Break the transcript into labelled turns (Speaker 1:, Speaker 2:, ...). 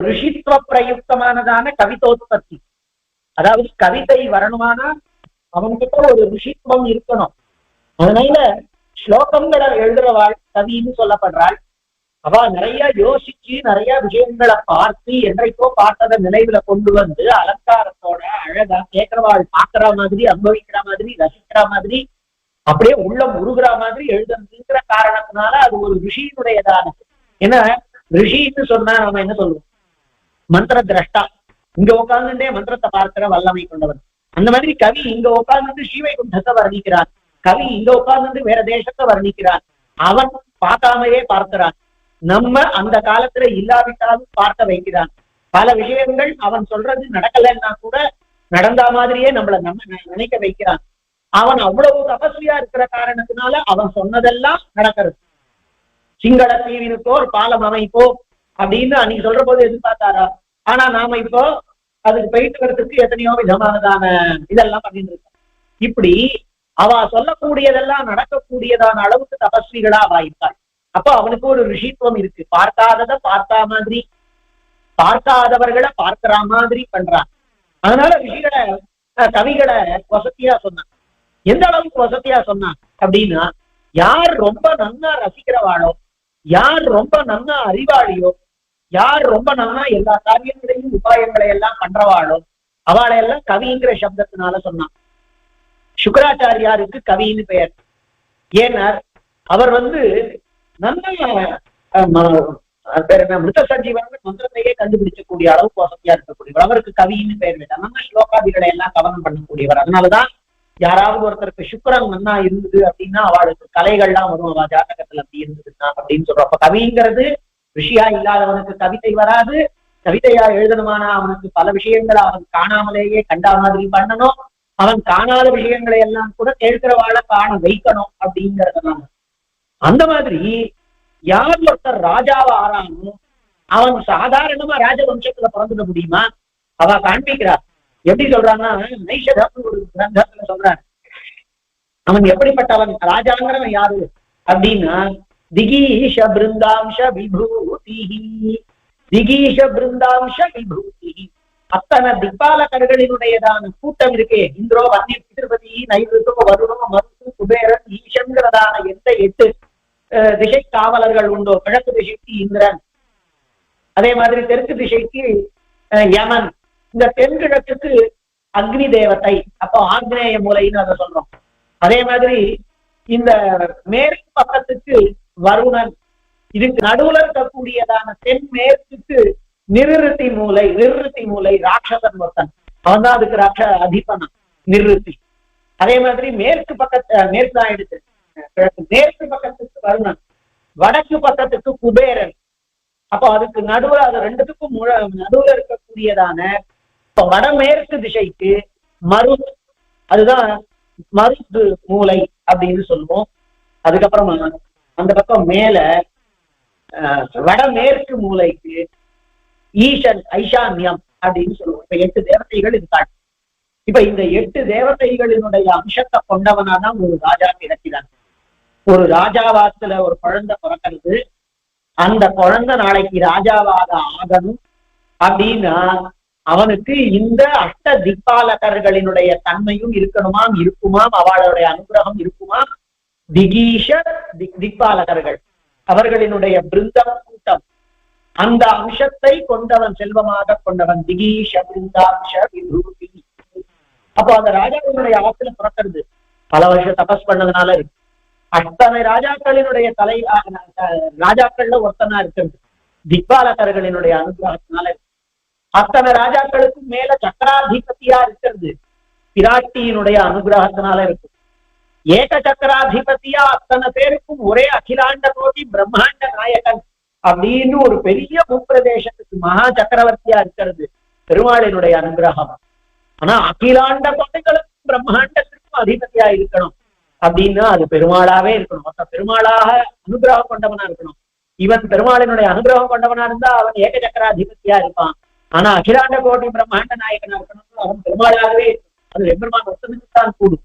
Speaker 1: ரிஷித்துவ பிரயுக்தமானதான கவிதோத்பத்தி. அதாவது கவிதை வரணுமானா அவன்கிட்ட ஒரு ரிஷித்துவம் இருக்கணும். அதனால ஸ்லோகங்களை எழுதுறவாள் கவின்னு சொல்லப்படுறாள். அவ நிறைய யோசிச்சு நிறைய விஷயங்களை பார்த்து என்றைக்கோ பார்த்தத நினைவுல கொண்டு வந்து அலங்காரத்தோட அழகா கேட்கிறவாள் பாக்குற மாதிரி அனுபவிக்கிற மாதிரி ரசிக்கிற மாதிரி அப்படியே உள்ள முருகிற மாதிரி எழுதுங்கிற காரணத்தினால அது ஒரு ரிஷியினுடையதான ஏன்னா ரிஷின்னு சொன்னா நம்ம என்ன சொல்லுவோம்? மந்திர திரஷ்டா இங்க உட்கார்ந்துட்டே மந்திரத்தை பார்க்கிற வல்லமை கொண்டவன். அந்த மாதிரி கவி இங்க உட்கார்ந்து ஸ்ரீவைகுண்டத்தை வர்ணிக்கிறான் கவி இங்க உட்கார்ந்து வேற தேசத்தை வர்ணிக்கிறான் அவன் பார்க்காமையே பார்க்கிறான். நம்ம அந்த காலத்துல இல்லாவிட்டாலும் பார்க்க வைக்கிறான். பல விஷயங்கள் அவன் சொல்றது நடக்கலைன்னா கூட நடந்தா மாதிரியே நம்மளை நம்ம நினைக்க வைக்கிறான். அவன் அவ்வளவு தபஸ்வியா இருக்கிற காரணத்தினால அவன் சொன்னதெல்லாம் நடக்கிறது. சிங்கள தீவினுக்கோர் பாலம் அமைப்போம். அப்படின்னு அன்னைக்கு சொல்ற போது எதிர்பார்த்தாரா? ஆனா நாம இப்போ அதுக்கு போயிட்டு வரதுக்கு எத்தனையோ விதமானதான இதெல்லாம் பண்ணிட்டு இருக்கோம். இப்படி அவ சொல்லக்கூடியதெல்லாம் நடக்கக்கூடியதான அளவுக்கு தபஸ்விகளா அவ இருக்காள். அப்போ அவனுக்கு ஒரு ரிஷித்துவம் இருக்கு. பார்க்காதத பார்த்தா மாதிரி. பார்க்காதவர்களை பார்க்கிற மாதிரி பண்றான். அதனால ரிஷிகளை அஹ், கவிகளை வசதியா சொன்னான். எந்த அளவுக்கு வசதியா சொன்னான்? அப்படின்னா யார் ரொம்ப நன்னா ரசிக்கிறவாளோ யார் ரொம்ப நன்னா அறிவாளியோ யார் ரொம்ப நல்லா எல்லா காரியங்களையும் உபாயங்களை எல்லாம் பண்றவாளோ அவளை எல்லாம் கவிங்கிற சப்தத்தினால சொன்னான். சுக்கராச்சாரியாருக்கு கவின்னு பெயர். ஏன்னா அவர் வந்து நல்ல மிருத சஞ்சீவன் மந்திரத்தையே கண்டுபிடிக்கக்கூடிய அளவுக்கு வசதியா இருக்கக்கூடியவர். அவருக்கு கவின்னு பெயர் வேண்டாம் நம்ம ஸ்லோகாதிகளை எல்லாம் கவனம் பண்ணக்கூடியவர். அதனாலதான் யாராவது ஒருத்தருக்கு சுக்கிரன் நன்னா இருந்தது அப்படின்னா அவளுக்கு கலைகள்லாம் வரும். அவ ஜாதகத்துல அப்படி இருந்ததுன்னா அப்படின்னு சொல்றோம். அப்ப கவிங்கிறது ரிஷியா இல்லாதவனுக்கு கவிதை வராது. கவிதையா எழுதணுமானா அவனுக்கு பல விஷயங்களை அவன் காணாமலேயே கண்டா மாதிரி பண்ணணும். அவன் காணாத விஷயங்களை எல்லாம் கூட கேட்கிறவாள காண வைக்கணும் அப்படிங்கறதுனால அந்த மாதிரி யார் ஒருத்தர் ராஜாவ ஆறானோ அவன் சாதாரணமா ராஜவம்சத்துல பிறந்துட முடியுமா? அவ காண்பிக்கிறா. எப்படி சொல்றான்னா நைஷதம் ஒரு கிரந்தத்துல சொல்றான் அவன் எப்படிப்பட்டவன்? ராஜாங்கிறவன் யாரு? அப்படின்னா திகீஷ பிருந்தாம்ச விபூதி திகீஷ பிருந்தாம்ச விபூதி அத்தனை திக்பாலகர்களினுடையதான கூட்டம் இருக்கே. இந்திரோ வன்னிய திருபதி நைருதோ வருணோ மருத்து குபேரன் ஈசங்கிறதான எந்த எட்டு திசை காவலர்கள் உண்டோ? கிழக்கு திசைக்கு இந்திரன். அதே மாதிரி தெற்கு திசைக்கு அஹ், யமன். இந்த தென்கிழக்குக்கு அக்னி தேவத்தை அப்போ ஆக்னேய மூலைன்னு அதை சொல்றோம். அதே மாதிரி இந்த மேற்கு பக்கத்துக்கு வருணன். இதுக்கு நடுவுல இருக்கக்கூடியதான தென்மேற்குக்கு நிருத்தி மூலை நிருத்தி மூலை ராட்சதன் ஒருத்தன். அவன் தான் அதுக்கு ராட்ச அதிபனம் நிருத்தி. அதே மாதிரி மேற்கு பக்கத்து மேற்கு தான் எடுத்து மேற்கு பக்கத்துக்கு வருணன். வடக்கு பக்கத்துக்கு குபேரன். அப்போ அதுக்கு நடுவுல அது ரெண்டுத்துக்கும் முழ நடுவுல இருக்கக்கூடியதான இப்ப வடமேற்கு திசைக்கு மரு அதுதான் மருத்து மூலை அப்படின்னு சொல்லுவோம். அதுக்கப்புறமா அந்த பக்கம் மேல வடமேற்கு மூலைக்கு ஈசன் ஐஷான்யம் அப்படின்னு சொல்லுவோம். இப்ப எட்டு தேவதைகள் இருக்காங்க. இப்ப இந்த எட்டு தேவதைகளினுடைய அம்சத்தை கொண்டவனா தான் ஒரு ராஜா கிடைக்கிறான் ஒரு ராஜாவாத்துல ஒரு குழந்தை பிறக்கிறது. அந்த குழந்தை நாளைக்கு ராஜாவாக ஆகணும் அப்படின்னா அவனுக்கு இந்த அஷ்ட திக்பாலகர்களினுடைய தன்மையும் இருக்கணுமாம் இருக்குமாம் அவளுடைய அனுகிரகம் இருக்குமாம். திகீஷ திக்பாலகர்கள். அவர்களினுடைய பிருந்தம் கூட்டம். அந்த அம்சத்தை கொண்டவன் செல்வமாக கொண்டவன் திகீஷ பிருந்தாம்ச விபூதி. அப்போ அந்த ராஜாவினுடைய ஆத்துல பிறக்கிறது. பல வருஷம் தபஸ் பண்ணதுனால இருக்கு. அத்தனை ராஜாக்களினுடைய தலை ராஜாக்கள்ல ஒருத்தனா இருக்கிறது திக்பாலகர்களினுடைய அனுகிரகத்தினால இருக்கு. அத்தனை ராஜாக்களுக்கும் மேல சக்கராதிபதியா இருக்கிறது. பிராட்டியினுடைய அனுகிரகத்தினால இருக்கு. ஏக சக்கராதிபதியா அத்தனை பேருக்கும் ஒரே அகிலாண்ட கோடி பிரம்மாண்ட நாயகன் அப்படின்னு ஒரு பெரிய பூப்பிரதேசத்துக்கு மகா சக்கரவர்த்தியா இருக்கிறது பெருமாளினுடைய அனுகிரகம். ஆனா அகிலாண்ட கோட்டைகளுக்கும் பிரம்மாண்டத்திற்கும் அதிபதியா இருக்கணும் அப்படின்னா அது பெருமாளாவே இருக்கணும். மொத்த பெருமாளாக அனுகிரகம் கொண்டவனா இருக்கணும். இவன் பெருமாளினுடைய அனுகிரகம் கொண்டவனா இருந்தா அவன் ஏக சக்கராதிபதியா இருப்பான். ஆனா அகிலாண்ட கோட்டை பிரம்மாண்ட நாயகனா இருக்கணும் அவன் பெருமாளாகவே அது எம்பெருமான் ஒருத்தனுக்கு தான் கூடும்.